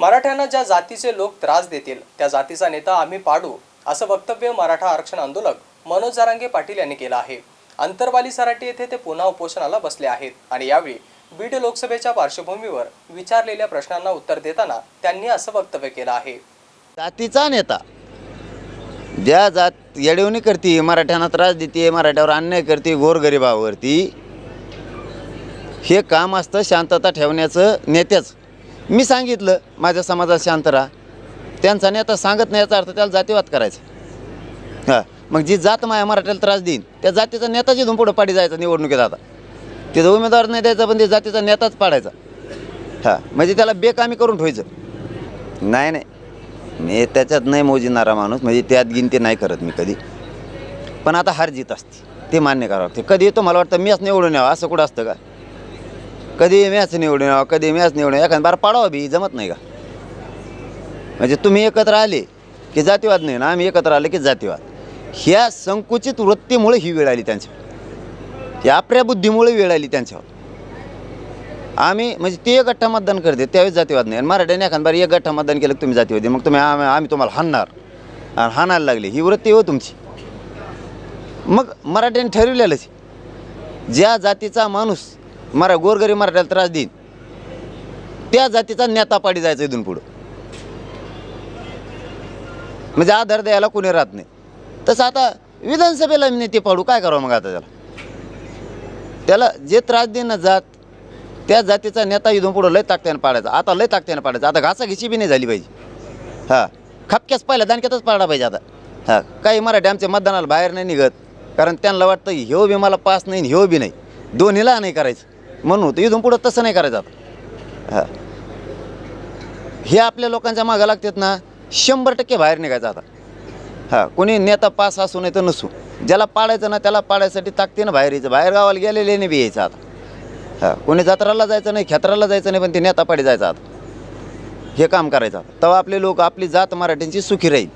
मराठ्यांना ज्या जातीचे लोक त्रास देतील त्या जातीचा नेता आम्ही पाडू असं वक्तव्य मराठा आरक्षण आंदोलक मनोज जारांगे पाटील यांनी केलं आहे. अंतरवाली सराटी येथे ते पुन्हा उपोषणाला बसले आहेत आणि यावेळी बीड लोकसभेच्या पार्श्वभूमीवर विचारलेल्या प्रश्नांना उत्तर देताना त्यांनी असं वक्तव्य केलं आहे. जातीचा नेता. ज्या जात येडवणी करते मराठ्यांना त्रास देते मराठ्यावर अन्याय करते गोरगरिबावरती हे काम असतं शांतता ठेवण्याचं नेत्याचं. मी सांगितलं माझ्या समाजात शांत राहा. त्यांचा नेता सांगत नाही याचा अर्थ त्याला जातीवाद करायचा. हां मग जी जात माया मराठ्याला त्रास देईन त्या जातीचा नेताच इथून पुढं पाडी जायचा निवडणुकीत आता. तिथं उमेदवार नाही द्यायचा पण ते जातीचा नेताच पाडायचा. हां म्हणजे त्याला बेकामी करून ठेवायचं. नाही नाही. मी त्याच्यात नाही मोजिणारा माणूस म्हणजे त्यात गिनती नाही करत मी कधी. पण आता हार जीत असते. ते मान्य करावं लागते. कधी येतो मला वाटतं मीच निवडून यावं असं कुठं असतं का? कधी मॅच निवडून यावं कधी मॅच निवडून एखाद बार पाडावं बी जमत नाही का? म्हणजे तुम्ही एकत्र आले की जातीवाद नाही ना आम्ही एकत्र आले की जातीवाद. ह्या संकुचित वृत्तीमुळे ही वेळ आली त्यांच्यावर. या आपल्या बुद्धीमुळे वेळ आली त्यांच्यावर. आम्ही म्हणजे ते एक गठ्ठा मतदान करते त्यावेळेस जातीवाद नाही. आणि मराठ्याने एखाद बार एक गठ्ठा मतदान केलं तुम्ही जातीवादी. मग तुम्ही आम्ही आम्ही तुम्हाला हाणणार. आणि हाणायला लागले. ही वृत्ती हो तुमची. मग मराठ्याने ठरवलेलंच ज्या जातीचा माणूस मरा गोरगरी मराठ्याला त्रास देईन. त्या जातीचा नेता पाडी जायचा इथून पुढं. म्हणजे आधार द्यायला कोणी राहत नाही. तसं आता विधानसभेला मी नेते पाडू काय करावं मग आता त्याला? त्याला जे त्रास देईन ना जात त्या जातीचा नेता इथून पुढं लय ताकत्यानं पाडायचा. आता लय ताकत्यानं पाडायचा. आता घासाघिशी बी नाही झाली पाहिजे. हां. खपक्याच पहिल्या दानक्यातच पाडला पाहिजे आता. हां. काही मराठी आमच्या मतदानाला बाहेर नाही निघत. कारण त्यांना वाटतं ह्यो बी मला पास नाही ह्यो बी नाही. दोन्हीला नाही करायचं. म्हणून होतं. इथून पुढं तसं नाही करायचं आता हां. हे आपल्या लोकांच्या मागं लागतात ना शंभर टक्के बाहेर निघायचं आता. हां कोणी नेता पास असू नाही तर नसू. ज्याला पाडायचं ना त्याला पाडायसाठी ताकदीनं बाहेर यायचं. बाहेर गावाला गेलेले नाही बी यायचं आता. हां कोणी जत्राला जायचं नाही खेत्राला जायचं नाही पण ते नेता पाडी जायचं आता. हे काम करायचं तेव्हा आपले लोक आपली जात मराठ्यांची सुखी राहील.